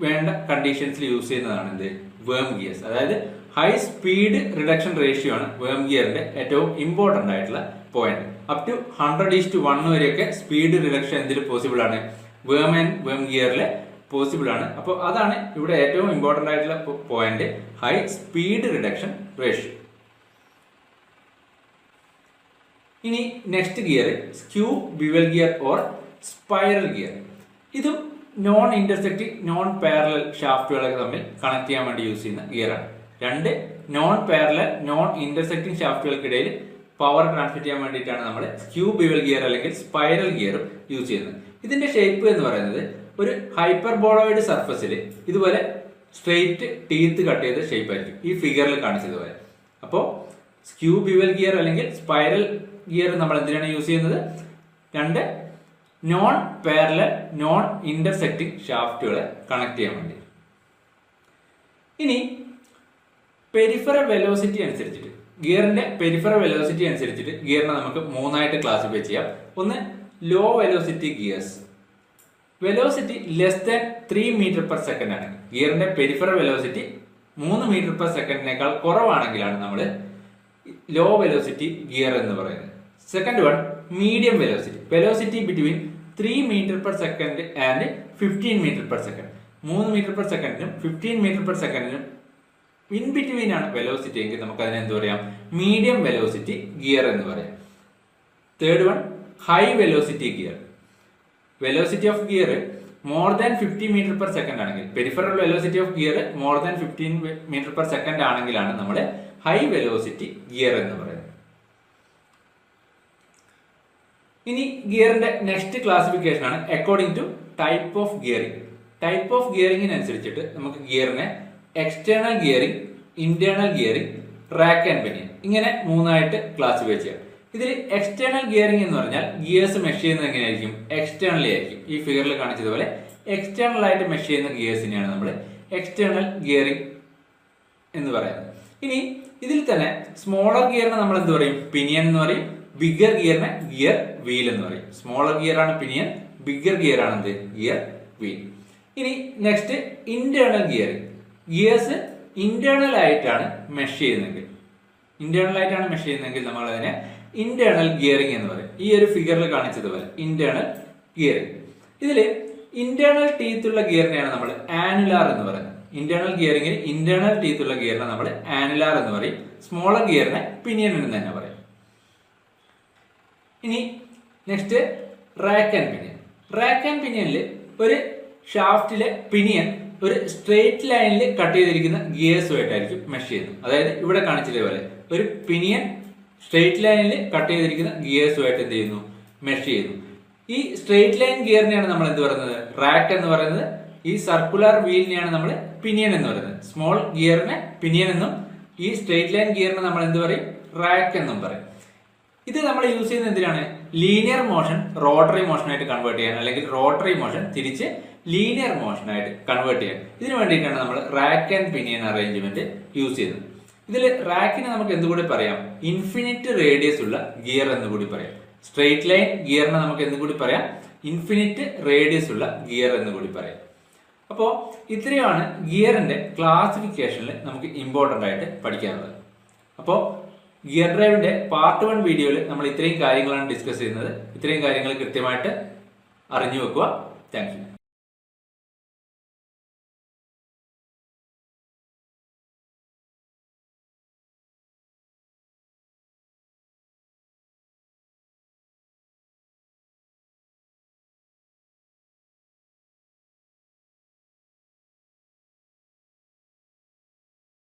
വേണ്ട കണ്ടീഷൻസിൽ യൂസ് ചെയ്യുന്നതാണ് എന്ത്? വേം ഗിയേഴ്സ് അതായത് ഹൈ സ്പീഡ് റിഡക്ഷൻ റേഷ്യോ ആണ് വേം ഗിയറിന്റെ ഏറ്റവും ഇമ്പോർട്ടന്റ് ആയിട്ടുള്ള point up to hundred is to one വരെയൊക്കെ സ്പീഡ് റിഡക്ഷൻ എന്തിൽ പോസിബിൾ ആണ്? വേം ആൻഡ് വേം ഗിയറിൽ പോസിബിൾ ആണ്. അപ്പോൾ അതാണ് ഇവിടെ ഏറ്റവും ഇമ്പോർട്ടന്റ് ആയിട്ടുള്ള point high speed reduction ratio ഇനി next gear skew bevel gear or spiral gear ഇതും നോൺ ഇന്റർസെക്റ്റിംഗ് നോൺ പാരലൽ ഷാഫ്റ്റുകളൊക്കെ തമ്മിൽ കണക്ട് ചെയ്യാൻ വേണ്ടി യൂസ് ചെയ്യുന്ന ഗിയറാണ് രണ്ട് നോൺ പാരലൽ നോൺ ഇന്റർസെക്റ്റിംഗ് ഷാഫ്റ്റുകൾക്കിടയിൽ പവർ ട്രാൻസ്മിറ്റ് ചെയ്യാൻ വേണ്ടിയിട്ടാണ് നമ്മൾ സ്ക്യൂ ബിവൽ ഗിയർ അല്ലെങ്കിൽ സ്പൈറൽ ഗിയറും യൂസ് ചെയ്യുന്നത്. ഇതിന്റെ ഷേപ്പ് എന്ന് പറയുന്നത് ഒരു ഹൈപ്പർബോളോയിഡ് സർഫസിൽ ഇതുപോലെ സ്ട്രെയിറ്റ് ടീത്ത് കട്ട് ചെയ്ത ഷേപ്പ് ആയിരിക്കും. ഈ ഫിഗറിൽ കാണിച്ചതുപോലെ അപ്പോൾ സ്ക്യൂ ബിവൽ ഗിയർ അല്ലെങ്കിൽ സ്പൈറൽ ഗിയർ നമ്മൾ എന്തിനാണ് യൂസ് ചെയ്യുന്നത്? രണ്ട് നോൺ പാരലൽ നോൺ ഇന്റർസെക്റ്റിംഗ് ഷാഫ്റ്റുകളെ കണക്ട് ചെയ്യാൻ വേണ്ടി. ഇനി പെരിഫറൽ വെലോസിറ്റി അനുസരിച്ചിട്ട് ഗിയറിന്റെ പെരിഫറൽ വെലോസിറ്റി അനുസരിച്ചിട്ട് ഗിയറിനെ നമുക്ക് മൂന്നായിട്ട് ക്ലാസിഫൈ ചെയ്യാം. ഒന്ന് low velocity gears velocity less than three meter per second ആണ്. ഗിയറിന്റെ പെരിഫറൽ വെലോസിറ്റി മൂന്ന് മീറ്റർ പെർ സെക്കൻഡിനേക്കാൾ കുറവാണെങ്കിലാണ് നമ്മൾ ലോ വെലോസിറ്റി ഗിയർ എന്ന് പറയുന്നത്. Second one medium velocity velocity between three meter per second and fifteen meter per second മൂന്ന് metre per സെക്കൻഡിനും ഫിഫ്റ്റീൻ മീറ്റർ പെർ സെക്കൻഡിനും ഇൻ ബിറ്റ്വീൻ ആണ് വെലോസിറ്റി എങ്കിൽ നമുക്ക് അതിനെ എന്ത് പറയാം? മീഡിയം വെലോസിറ്റി ഗിയർ എന്ന് പറയാം. Third one high velocity gear velocity of gear more than fifty meter per second ആണെങ്കിൽ peripheral velocity of gear more than fifteen meter per second ആണെങ്കിലാണ് നമ്മൾ ഹൈ വെലോസിറ്റി ഗിയർ എന്ന് പറയുന്നത്. ഇനി ഗിയറിന്റെ നെക്സ്റ്റ് ക്ലാസിഫിക്കേഷൻ ആണ് according to type of gearing type of ഗിയറിംഗിനനുസരിച്ചിട്ട് നമുക്ക് ഗിയറിനെ external gearing internal gearing track and pinion ഇങ്ങനെ മൂന്നായിട്ട് ക്ലാസിഫൈ ചെയ്യാം ഇതിൽ എക്സ്റ്റേണൽ ഗിയറിംഗ് എന്ന് പറഞ്ഞാൽ ഗിയേഴ്സ് മെഷ് ചെയ്യുന്നത് എങ്ങനെയായിരിക്കും? എക്സ്റ്റേണലി ആയിരിക്കും. ഈ ഫിഗറിൽ കാണിച്ചതുപോലെ എക്സ്റ്റേണൽ ആയിട്ട് മെഷ് ചെയ്യുന്ന ഗിയേഴ്സിനെയാണ് നമ്മൾ എക്സ്റ്റേണൽ ഗിയറിംഗ് എന്ന് പറയുന്നത്. ഇനി ഇതിൽ തന്നെ സ്മോളർ ഗിയറിനെ നമ്മൾ എന്ത് പറയും? പിനിയൻ എന്ന് പറയും. ബിഗർ ഗിയറിനെ ഗിയർ വീൽ എന്ന് പറയും. സ്മോളർ ഗിയർ ആണ് പിനിയൻ ബിഗർ ഗിയർ ആണ് എന്ത്? ഗിയർ വീൽ ഇനി next internal gearing gears internal ആയിട്ടാണ് മെഷ് ചെയ്യുന്നതെങ്കിൽ. ഇന്റേണൽ ആയിട്ടാണ് മെഷ് ചെയ്യുന്നതെങ്കിൽ നമ്മൾ അതിനെ ഇന്റേണൽ ഗിയറിംഗ് എന്ന് പറയും. ഈ ഒരു ഫിഗറിൽ കാണിച്ചതുപോലെ ഇന്റേണൽ ഗിയറിംഗ് ഇതിൽ ഇന്റേണൽ ടീത്ത് ഉള്ള ഗിയറിനെയാണ് നമ്മൾ ആനുലാർ എന്ന് പറയുന്നത്. ഇന്റേണൽ ഗിയറിംഗിൽ ഇന്റേണൽ ടീത്ത് ഉള്ള ഗിയറിനെ നമ്മൾ ആനുലാർ എന്ന് പറയും. സ്മോളർ ഗിയറിനെ പിനിയൻ എന്ന് തന്നെ പറയും. ഇനി next rack and pinion rack and പിനിയനിൽ ഒരു ഷാഫ്റ്റിലെ പിനിയൻ ഒരു സ്ട്രെയിറ്റ് ലൈനിൽ കട്ട് ചെയ്തിരിക്കുന്ന ഗിയേഴ്സുമായിട്ടായിരിക്കും മെഷ് ചെയ്യുന്നത്. അതായത് ഇവിടെ കാണിച്ചതുപോലെ ഒരു പിനിയൻ സ്ട്രെയിറ്റ് ലൈനിൽ കട്ട് ചെയ്തിരിക്കുന്ന ഗിയേഴ്സുമായിട്ട് എന്ത് ചെയ്യുന്നു? മെഷ് ചെയ്യുന്നു. ഈ സ്ട്രെയിറ്റ് ലൈൻ ഗിയറിനെയാണ് നമ്മൾ എന്ത് പറയുന്നത്? റാക്ക് എന്ന് പറയുന്നത്. ഈ സർക്കുലർ വീലിനെയാണ് നമ്മൾ പിനിയൻ എന്ന് പറയുന്നത്. സ്മോൾ ഗിയറിനെ പിനിയൻ എന്നും ഈ സ്ട്രെയിറ്റ് ലൈൻ ഗിയറിനെ നമ്മൾ എന്ത് പറയും? റാക്ക് എന്നും പറയും. ഇത് നമ്മൾ യൂസ് ചെയ്യുന്നത് എന്തിനാണ്? ലീനിയർ മോഷൻ റോട്ടറി മോഷനായിട്ട് കൺവേർട്ട് ചെയ്യാൻ. അല്ലെങ്കിൽ റോട്ടറി മോഷൻ തിരിച്ച് ലീനിയർ മോഷനായിട്ട് കൺവേർട്ട് ചെയ്യാൻ. ഇതിനു വേണ്ടിയിട്ടാണ് നമ്മൾ rack and pinion arrangement use ചെയ്യുന്നത്. ഇതിൽ റാക്കിനെ നമുക്ക് എന്തുകൂടി പറയാം? ഇൻഫിനിറ്റ് റേഡിയസ് ഉള്ള ഗിയർ എന്ന് കൂടി പറയാം. സ്ട്രെയിറ്റ് ലൈൻ ഗിയറിനെ നമുക്ക് എന്തും കൂടി പറയാം? ഇൻഫിനിറ്റ് റേഡിയസ് ഉള്ള ഗിയർ എന്ന് കൂടി പറയാം. അപ്പോൾ ഇത്രയാണ് ഗിയറിന്റെ ക്ലാസിഫിക്കേഷനിൽ നമുക്ക് ഇമ്പോർട്ടന്റ് ആയിട്ട് പഠിക്കാനുള്ളത്. അപ്പോൾ ഗിയർ ഡ്രൈവിന്റെ പാർട്ട് വൺ വീഡിയോയിൽ നമ്മൾ ഇത്രയും കാര്യങ്ങളാണ് ഡിസ്കസ് ചെയ്യുന്നത്. ഇത്രയും കാര്യങ്ങൾ കൃത്യമായിട്ട് അറിഞ്ഞു വെക്കുക. താങ്ക്